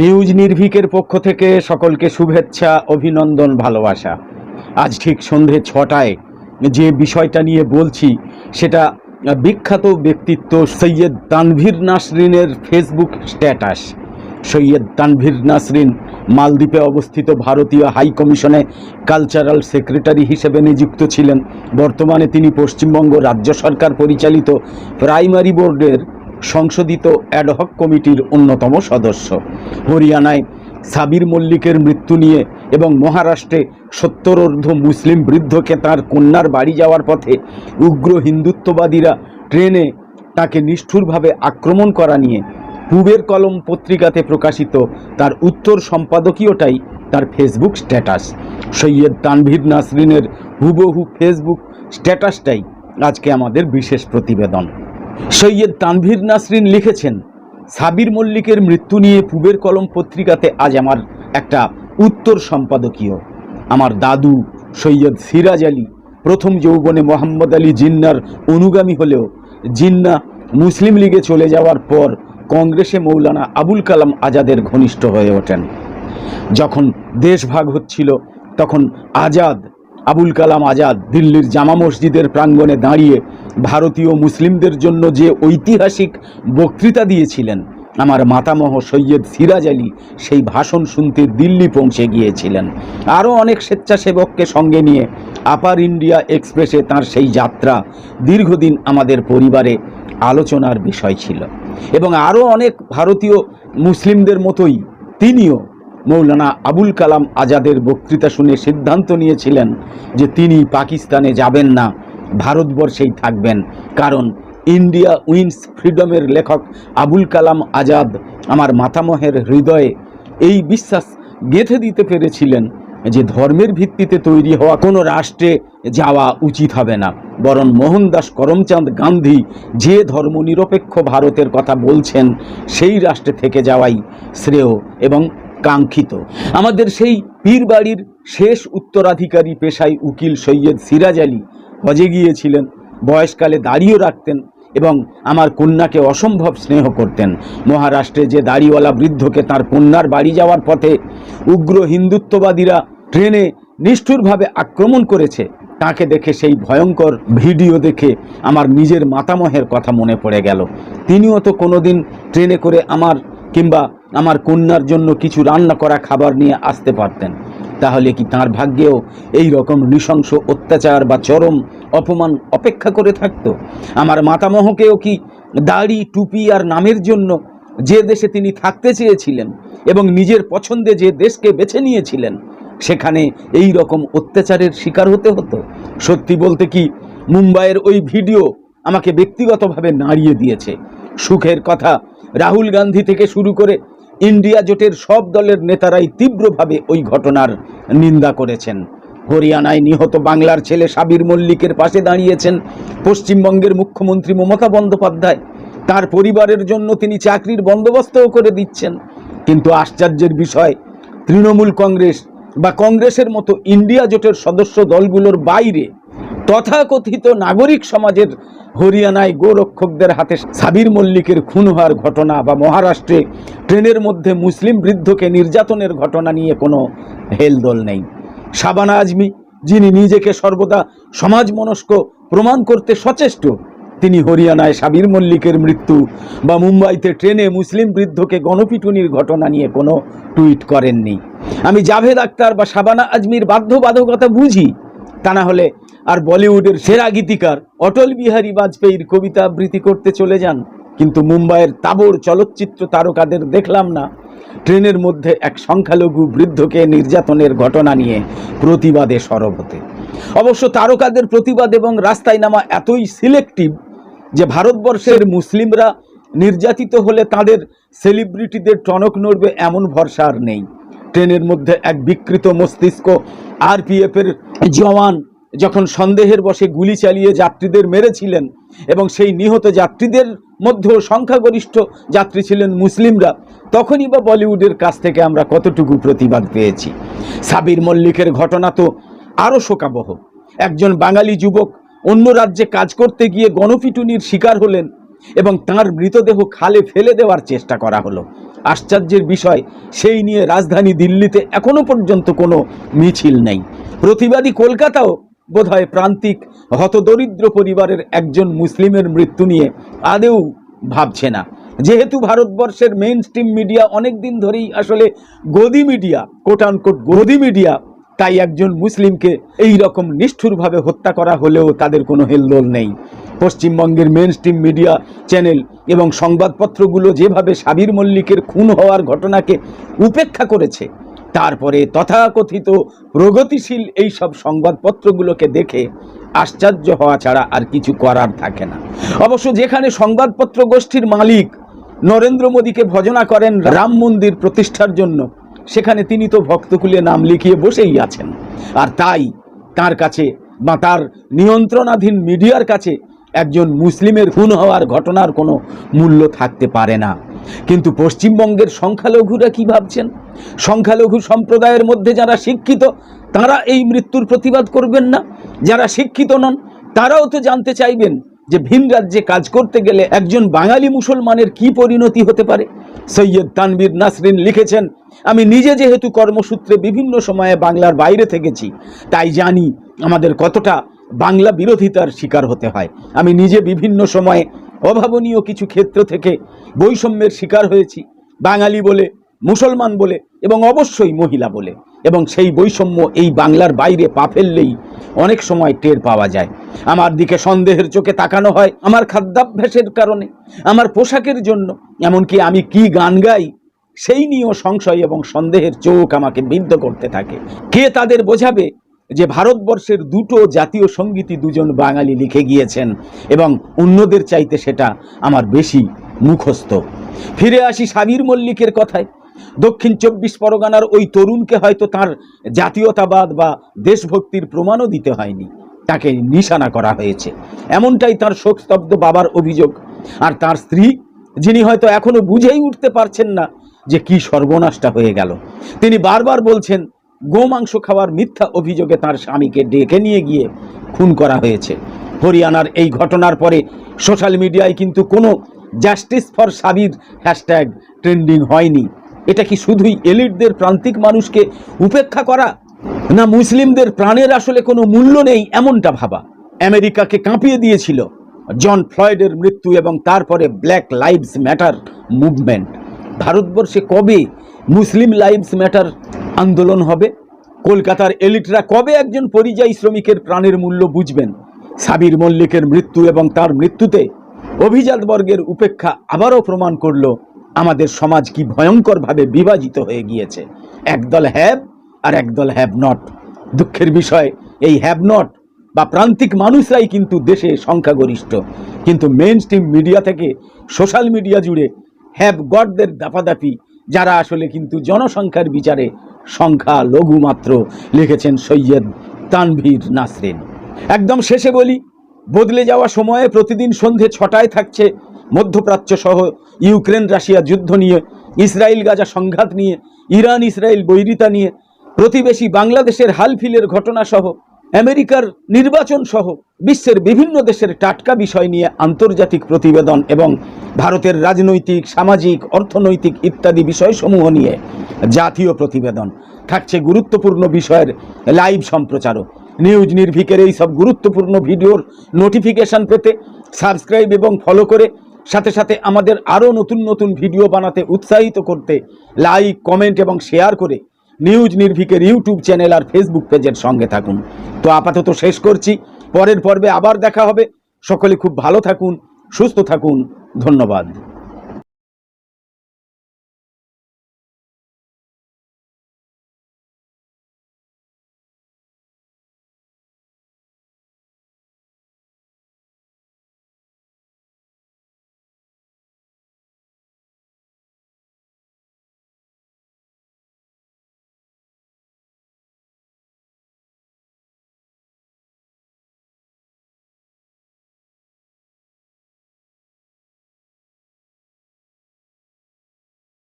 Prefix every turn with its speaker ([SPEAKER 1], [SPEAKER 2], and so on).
[SPEAKER 1] News নির্ভীকের পক্ষ থেকে সকলকে শুভেচ্ছা, অভিনন্দন, ভালোবাসা। আজ ঠিক সন্ধে ছটায় যে বিষয়টা নিয়ে বলছি, সেটা বিখ্যাত ব্যক্তিত্ব সৈয়দ তানভীর নাসরিনের ফেসবুক স্ট্যাটাস। সৈয়দ তানভীর নাসরিন মালদ্বীপে অবস্থিত ভারতীয় হাই কমিশনে কালচারাল সেক্রেটারি হিসেবে নিযুক্ত ছিলেন। বর্তমানে তিনি পশ্চিমবঙ্গ রাজ্য সরকার পরিচালিত প্রাইমারি বোর্ডের সংশোধিত অ্যাডহক কমিটির অন্যতম সদস্য। হরিয়ানায় সাবির মল্লিকের মৃত্যু নিয়ে এবং মহারাষ্ট্রে সত্তরর্ধ মুসলিম বৃদ্ধকে তার কন্যার বাড়ি যাওয়ার পথে উগ্র হিন্দুত্ববাদীরা ট্রেনে তাকে নিষ্ঠুরভাবে আক্রমণ করা নিয়ে পূবের কলম পত্রিকাতে প্রকাশিত তার উত্তর সম্পাদকীয়টাই তার ফেসবুক স্ট্যাটাস। সৈয়দ তানভীর নাসরিনের হুবহু ফেসবুক স্ট্যাটাসটাই আজকে আমাদের বিশেষ প্রতিবেদন। সৈয়দ তানভীর নাসরিন লিখেছেন, সাবির মল্লিকের মৃত্যু নিয়ে পূবের কলম পত্রিকাতে আজ আমার একটা উত্তর সম্পাদকীয়। আমার দাদু সৈয়দ সিরাজ আলী, প্রথম যৌবনে মোহাম্মদ আলী জিন্নার অনুগামী হলেও জিন্না মুসলিম লীগে চলে যাওয়ার পর কংগ্রেসে মৌলানা আবুল কালাম আজাদের ঘনিষ্ঠ হয়ে ওঠেন। যখন দেশ ভাগ হচ্ছিল, তখন আজাদ, আবুল কালাম আজাদ দিল্লির জামা মসজিদের প্রাঙ্গণে দাঁড়িয়ে ভারতীয় মুসলিমদের জন্য যে ঐতিহাসিক বক্তৃতা দিয়েছিলেন, আমার মাতামহ সৈয়দ সিরাজ আলী সেই ভাষণ শুনতে দিল্লি পৌঁছে গিয়েছিলেন। আরও অনেক স্বেচ্ছাসেবককে সঙ্গে নিয়ে আপার ইন্ডিয়া এক্সপ্রেসে তার সেই যাত্রা দীর্ঘদিন আমাদের পরিবারে আলোচনার বিষয় ছিল। এবং আরও অনেক ভারতীয় মুসলিমদের মতোই তিনিও মৌলানা আবুল কালাম আজাদের বক্তৃতা শুনে সিদ্ধান্ত নিয়েছিলেন যে তিনি পাকিস্তানে যাবেন না। ভারতবর্ষেই থাকবেন। কারণ ইন্ডিয়া উইন্স ফ্রিডমের লেখক আবুল কালাম আজাদ আমার মাতামহের হৃদয়ে এই বিশ্বাস গেঁথে দিতে পেরেছিলেন যে ধর্মের ভিত্তিতে তৈরি হওয়া কোনো রাষ্ট্রে যাওয়া উচিত হবে না। বরং মোহনদাস করমচাঁদ গান্ধী যে ধর্মনিরপেক্ষ ভারতের কথা বলছেন, সেই রাষ্ট্রে থেকে যাওয়াই শ্রেয় এবং কাঙ্ক্ষিত। আমাদের সেই পীরবাড়ির শেষ উত্তরাধিকারী পেশায় উকিল সৈয়দ সিরাজ আলী হজে গিয়েছিলেন, বয়সকালে দাড়িও রাখতেন এবং আমার কন্যাকে অসম্ভব স্নেহ করতেন। মহারাষ্ট্রে যে দাড়িওয়ালা বৃদ্ধকে তার কন্যার বাড়ি যাওয়ার পথে উগ্র হিন্দুত্ববাদীরা ট্রেনে নিষ্ঠুরভাবে আক্রমণ করেছে, তাকে দেখে সেই ভয়ঙ্কর ভিডিও দেখে আমার নিজের মাতামহের কথা মনে পড়ে গেল। তিনিও তো কোনোদিন ট্রেনে করে আমার কিংবা আমার কন্যার জন্য কিছু রান্না করা খাবার নিয়ে আসতে পারতেন। তাহলে কি তার ভাগ্যেও এই রকম নৃশংস অত্যাচার বা চরম অপমান অপেক্ষা করে থাকতো? আমার মাতামহকেও কি দাড়ি, টুপি আর নামের জন্য যে দেশে তিনি থাকতে চেয়েছিলেন এবং নিজের পছন্দে যে দেশকে বেছে নিয়েছিলেন, সেখানে এই রকম অত্যাচারের শিকার হতে হতো? সত্যি বলতে কি মুম্বাইয়ের ওই ভিডিও আমাকে ব্যক্তিগতভাবে নাড়িয়ে দিয়েছে। সুখের কথা, রাহুল গান্ধী থেকে শুরু করে ইন্ডিয়া জোটের সব দলের নেতারাই তীব্রভাবে ওই ঘটনার নিন্দা করেছেন। হরিয়ানায় নিহত বাংলার ছেলে সাবির মল্লিকের পাশে দাঁড়িয়েছেন পশ্চিমবঙ্গের মুখ্যমন্ত্রী মমতা বন্দ্যোপাধ্যায়। তার পরিবারের জন্য তিনি চাকরির বন্দোবস্তও করে দিচ্ছেন। কিন্তু আশ্চর্যের বিষয়, তৃণমূল কংগ্রেস বা কংগ্রেসের মতো ইন্ডিয়া জোটের সদস্য দলগুলোর বাইরে তথাকথিত নাগরিক সমাজের হরিয়ানায় গোরক্ষকদের হাতে সাবির মল্লিকের খুন হওয়ার ঘটনা বা মহারাষ্ট্রে ট্রেনের মধ্যে মুসলিম বৃদ্ধকে নির্যাতনের ঘটনা নিয়ে কোনো হেলদোল নেই। শাবানা আজমি, যিনি নিজেকে সর্বদা সমাজ মনস্ক প্রমাণ করতে সচেষ্ট, তিনি হরিয়ানায় সাবির মল্লিকের মৃত্যু বা মুম্বাইতে ট্রেনে মুসলিম বৃদ্ধকে গণপিটুনির ঘটনা নিয়ে কোনো টুইট করেননি। আমি জাভেদ আক্তার বা শাবানা আজমির বাধ্যবাধকতা বুঝি, তা না হলে আর বলিউডের সেরা গীতিকার অটল বিহারী বাজপেয়ীর কবিতা আবৃত্তি করতে চলে যান। কিন্তু মুম্বাইয়ের তাবড় চলচ্চিত্র তারকাদের দেখলাম না। ট্রেনের মধ্যে এক সংখ্যালঘু বৃদ্ধকে নির্যাতনের ঘটনা নিয়ে প্রতিবাদে সরব হতে। অবশ্য তারকাদের প্রতিবাদ এবং রাস্তায় নামা এতই সিলেক্টিভ যে ভারতবর্ষের মুসলিমরা নির্যাতিত হলে তাদের সেলিব্রিটিদের টনক নড়বে এমন ভরসা আর নেই। ট্রেনের মধ্যে এক বিকৃত মস্তিষ্ক আরপিএফের জওয়ান যখন সন্দেহের বশে গুলি চালিয়ে যাত্রীদের মেরেছিলেন এবং সেই নিহত যাত্রীদের মধ্যেও সংখ্যাগরিষ্ঠ যাত্রী ছিলেন মুসলিমরা, তখনই বা বলিউডের কাছ থেকে আমরা কতটুকু প্রতিবাদ পেয়েছি। সাবির মল্লিকের ঘটনা তো আরও শোকাবহ। একজন বাঙালি যুবক অন্য রাজ্যে কাজ করতে গিয়ে গণপিটুনির শিকার হলেন এবং তার মৃতদেহ খালে ফেলে দেওয়ার চেষ্টা করা হলো। আশ্চর্যের বিষয়, সেই নিয়ে রাজধানী দিল্লিতে এখনও পর্যন্ত কোনো মিছিল নেই। প্রতিবাদী কলকাতাও বোধহয় প্রান্তিক হতদরিদ্র পরিবারের একজন মুসলিমের মৃত্যু নিয়ে আদেও ভাবছে না। যেহেতু ভারতবর্ষের মেইন স্ট্রিম মিডিয়া অনেক দিন ধরেই আসলে গদি মিডিয়া কোট আনকোট গদি মিডিয়া তাই একজন মুসলিমকে এই রকম নিষ্ঠুরভাবে হত্যা করা হলেও তাদের কোনো হেলদোল নেই। পশ্চিমবঙ্গের মেন স্ট্রিম মিডিয়া চ্যানেল এবং সংবাদপত্রগুলো যেভাবে সাবির মল্লিকের খুন হওয়ার ঘটনাকে উপেক্ষা করেছে তারপরে তথাকথিত প্রগতিশীল এই সব সংবাদপত্রগুলোকে দেখে আশ্চর্য হওয়া ছাড়া আর কিছু করার থাকে না। অবশ্য যেখানে সংবাদপত্র গোষ্ঠীর মালিক নরেন্দ্র মোদীকে ভজনা করেন রাম মন্দির প্রতিষ্ঠার জন্য, সেখানে তিনি তো ভক্তকুলে নাম লিখিয়ে বসেই আছেন। আর তাই তার কাছে বা তার নিয়ন্ত্রণাধীন মিডিয়ার কাছে একজন মুসলিমের খুন হওয়ার ঘটনার কোনো মূল্য থাকতে পারে না। কিন্তু পশ্চিমবঙ্গের সংখ্যালঘুরা কি ভাবছেন? সংখ্যালঘু সম্প্রদায়ের মধ্যে যারা শিক্ষিত, তারা এই মৃত্যুর প্রতিবাদ করবেন না? যারা শিক্ষিত নন, তারাও তো জানতে চাইবেন যে ভিন রাজ্যে কাজ করতে গেলে একজন বাঙালি মুসলমানের কি পরিণতি হতে পারে। সৈয়দ তানবীর নাসরিন লিখেছেন, আমি নিজে যেহেতু কর্মসূত্রে বিভিন্ন সময়ে বাংলার বাইরে থেকেছি, তাই জানি আমাদের কতটা বাংলা বিরোধিতার শিকার হতে হয়। আমি নিজে বিভিন্ন সময়ে অভাবনীয় কিছু ক্ষেত্র থেকে বৈষম্যের শিকার হয়েছি। বাঙালি বলে, মুসলমান বলে এবং অবশ্যই মহিলা বলে। এবং সেই বৈষম্য এই বাংলার বাইরে পা ফেললেই অনেক সময় টের পাওয়া যায়। আমার দিকে সন্দেহের চোখে তাকানো হয় আমার খাদ্যাভ্যাসের কারণে, আমার পোশাকের জন্য। এমনকি আমি কি গান গাই, সেই নিয়েও সংশয় এবং সন্দেহের চোখ আমাকে বিদ্ধ করতে থাকে। কে তাদের বোঝাবে? যে ভারতবর্ষের দুটো জাতীয় সঙ্গীতই দুজন বাঙালি লিখে গিয়েছেন এবং অন্যদের চাইতে সেটা আমার বেশি মুখস্থ। ফিরে আসি সাবির মল্লিকের কথায়। দক্ষিণ চব্বিশ পরগনার ওই তরুণকে হয়তো তার জাতীয়তাবাদ বা দেশভক্তির প্রমাণও দিতে হয়নি। তাকে নিশানা করা হয়েছে। এমনটাই তার শোকস্তব্ধ বাবার অভিযোগ। আর তার স্ত্রী, যিনি হয়তো এখনও বুঝেই উঠতে পারছেন না যে কি সর্বনাশটা হয়ে গেল। তিনি বারবার বলছেন গোমাংস খাওয়ার মিথ্যা অভিযোগে তার স্বামীকে ডেকে নিয়ে গিয়ে খুন করা হয়েছে। হরিয়ানার এই ঘটনার পরে সোশ্যাল মিডিয়ায় কিন্তু কোনো justice for Sabir hashtag trending হয়নি। এটা কি শুধুই এলিটদের প্রান্তিক মানুষকে উপেক্ষা করা? না মুসলিমদের প্রাণের আসলে কোনো মূল্য নেই এমনটা ভাবা? আমেরিকাকে কাঁপিয়ে দিয়েছিল জন ফ্লয়েডের মৃত্যু এবং তারপরে ব্ল্যাক লাইভস ম্যাটার মুভমেন্ট ভারতবর্ষে কবে মুসলিম লাইভস ম্যাটার আন্দোলন হবে। কলকাতার এলিটরা কবে একজন পরিযায়ী শ্রমিকের প্রাণের মূল্য বুঝবেন? সাবির মল্লিকের মৃত্যু এবং তার মৃত্যুতে অভিজাত বর্গের উপেক্ষা আবারও প্রমাণ করল, আমাদের সমাজ কি ভয়ঙ্করভাবে বিভাজিত হয়ে গিয়েছে। একদল হ্যাব আর একদল হ্যাভ নট। দুঃখের বিষয়, এই হ্যাভ নট বা প্রান্তিক মানুষরাই কিন্তু দেশে সংখ্যাগরিষ্ঠ। কিন্তু মেন স্ট্রিম মিডিয়া থেকে সোশ্যাল মিডিয়া জুড়ে হ্যাভ গডদের দাপাদাপি, যারা আসলে কিন্তু জনসংখ্যার বিচারে সংখ্যা লঘু মাত্র লিখেছেন সৈয়দ তানভীর নাসরিন। একদম শেষে বলি, বদলে যাওয়া সময়ে প্রতিদিন সন্ধে ছটায় থাকছে মধ্যপ্রাচ্য সহ ইউক্রেন রাশিয়া যুদ্ধ নিয়ে, ইসরায়েল গাজা সংঘাত নিয়ে ইরান ইসরায়েল বৈরিতা নিয়ে, প্রতিবেশী বাংলাদেশের হালফিলের ঘটনা সহ আমেরিকার নির্বাচন সহ বিশ্বের বিভিন্ন দেশের টাটকা বিষয় নিয়ে আন্তর্জাতিক প্রতিবেদন এবং ভারতের রাজনৈতিক, সামাজিক, অর্থনৈতিক ইত্যাদি বিষয়সমূহ নিয়ে জাতীয় প্রতিবেদন। থাকছে গুরুত্বপূর্ণ বিষয়ের লাইভ সম্প্রচারও নিউজ নির্ভিকের এই সব গুরুত্বপূর্ণ ভিডিওর নোটিফিকেশন পেতে সাবস্ক্রাইব এবং ফলো করে সাথে সাথে আমাদের আরও নতুন নতুন ভিডিও বানাতে উৎসাহিত করতে লাইক, কমেন্ট এবং শেয়ার করে নিউজ নির্ভিকের ইউটিউব চ্যানেল আর ফেসবুক পেজের সঙ্গে থাকুন। তো আপাতত শেষ করছি। পরের পর্বে আবার দেখা হবে। সকলে খুব ভালো থাকুন, সুস্থ থাকুন। ধন্যবাদ।